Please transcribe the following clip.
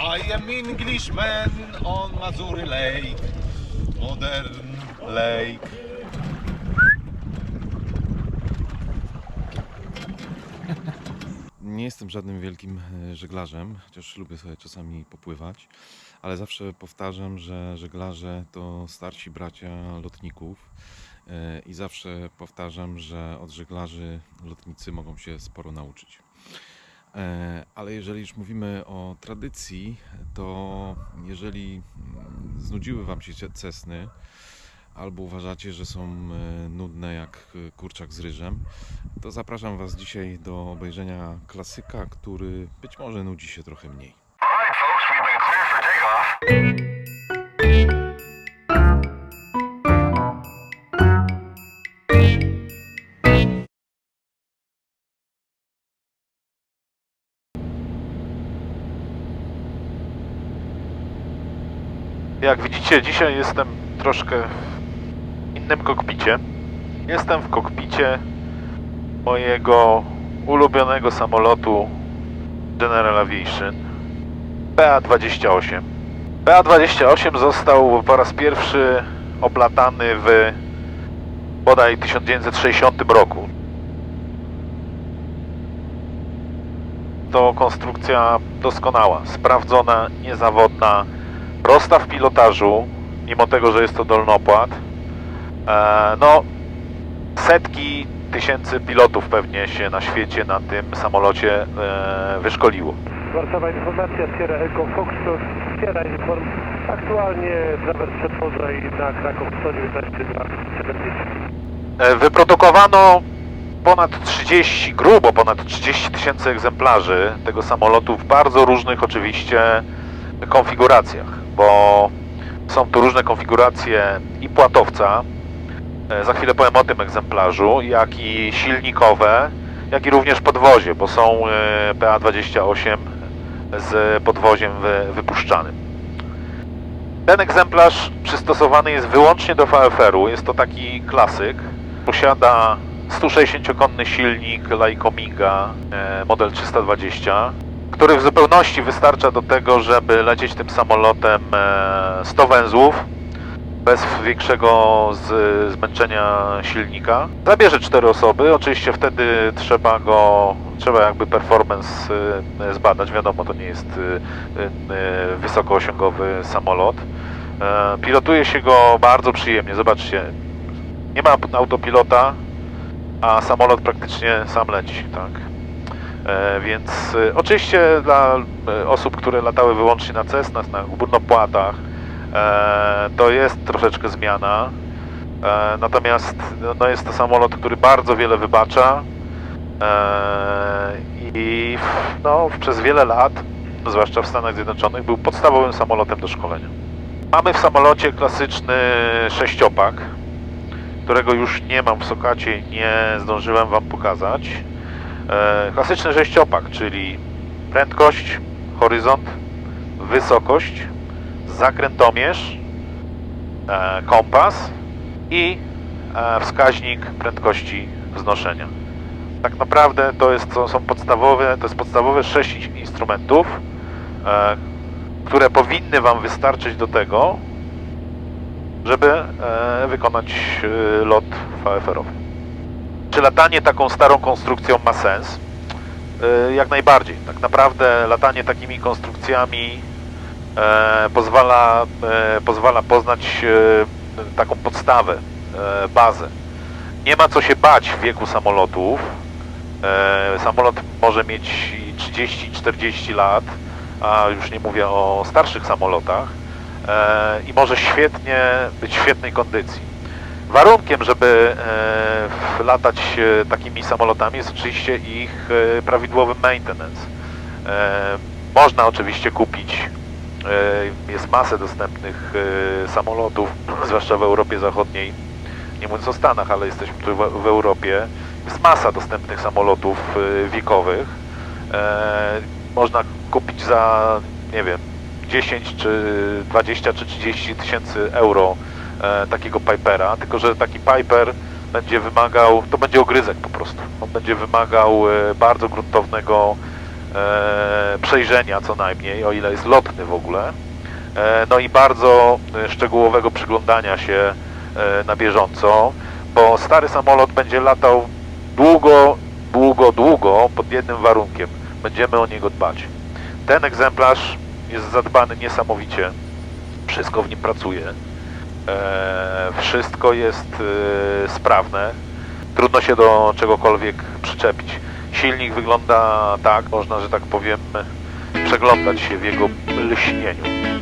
I am Englishman on Missouri Lake, modern lake. Nie jestem żadnym wielkim e, żeglarzem, chociaż lubię sobie czasami popływać, ale zawsze powtarzam, że żeglarze to starsi bracia lotników e, i zawsze powtarzam, że od żeglarzy lotnicy mogą się sporo nauczyć. E, Ale jeżeli już mówimy o tradycji, to jeżeli mm, znudziły Wam się cesny, albo uważacie, że są e, nudne jak e, kurczak z ryżem, to zapraszam Was dzisiaj do obejrzenia klasyka, który być może nudzi się trochę mniej. All right, folks, we've been cleared for. Jak widzicie, dzisiaj jestem troszkę w innym kokpicie. Jestem w kokpicie mojego ulubionego samolotu General Aviation PA-28. PA-28 został po raz pierwszy oblatany w bodaj 1960 roku. To konstrukcja doskonała, sprawdzona, niezawodna, prosta w pilotażu, mimo tego, że jest to dolnopłat. E, no, setki tysięcy pilotów pewnie się na świecie na tym samolocie e, wyszkoliło. Warszawa Informacja, Sierra Echo Foxtrot, Sierra Inform. Aktualnie zawers przetworza i na Kraków 119 270. E, Wyprodukowano ponad 30, grubo ponad 30 tysięcy egzemplarzy tego samolotu w bardzo różnych oczywiście konfiguracjach, bo są tu różne konfiguracje i płatowca, e, za chwilę powiem o tym egzemplarzu, jak i silnikowe, jak i również podwozie, bo są e, PA-28 z podwoziem wy- wypuszczanym. Ten egzemplarz przystosowany jest wyłącznie do VFR-u. Jest to taki klasyk. Posiada 160-konny silnik Lycomiga e, model 320, który w zupełności wystarcza do tego, żeby lecieć tym samolotem e, 100 węzłów bez większego zmęczenia silnika. Zabierze 4 osoby, oczywiście wtedy trzeba go, trzeba jakby performance e, zbadać, wiadomo to nie jest e, e, wysokoosiągowy samolot. E, Pilotuje się go bardzo przyjemnie, zobaczcie, nie ma autopilota, a samolot praktycznie sam leci, tak. E, Więc e, oczywiście dla e, osób, które latały wyłącznie na Cessnach, na górnopłatach, to jest troszeczkę zmiana. Natomiast no, no jest to samolot, który bardzo wiele wybacza i no, przez wiele lat, zwłaszcza w Stanach Zjednoczonych, był podstawowym samolotem do szkolenia. Mamy w samolocie klasyczny sześciopak, którego już nie mam w sokacie i nie zdążyłem Wam pokazać. E, klasyczny sześciopak, czyli prędkość, horyzont, wysokość, zakrętomierz, e, kompas i e, wskaźnik prędkości wznoszenia. Tak naprawdę to, jest, to są podstawowe, to jest podstawowe sześć in- instrumentów, które powinny Wam wystarczyć do tego, żeby wykonać lot VFR-owy. Czy latanie taką starą konstrukcją ma sens? E, Jak najbardziej. Tak naprawdę latanie takimi konstrukcjami e, pozwala, e, pozwala poznać e, taką podstawę, bazę. Nie ma co się bać w wieku samolotów. Samolot może mieć i 30-40 lat, a już nie mówię o starszych samolotach i może świetnie być w świetnej kondycji. Warunkiem, żeby e, latać e, takimi samolotami jest oczywiście ich e, prawidłowy maintenance. Można oczywiście kupić, jest masę dostępnych samolotów, zwłaszcza w Europie Zachodniej, nie mówiąc o Stanach, ale jesteśmy tu w, Europie, jest masa dostępnych samolotów wiekowych. Można kupić za, nie wiem, 10 czy 20 czy 30 tysięcy euro e, takiego Pipera, tylko że taki Piper będzie wymagał, to będzie ogryzek po prostu. On będzie wymagał e, bardzo gruntownego e, przejrzenia co najmniej, o ile jest lotny w ogóle. E, no i bardzo e, szczegółowego przyglądania się e, na bieżąco, bo stary samolot będzie latał długo, długo, długo pod jednym warunkiem. Będziemy o niego dbać. Ten egzemplarz jest zadbany niesamowicie. Wszystko w nim pracuje. E, wszystko jest e, sprawne. Trudno się do czegokolwiek przyczepić. Silnik wygląda tak, można, że tak powiem, przeglądać się w jego lśnieniu.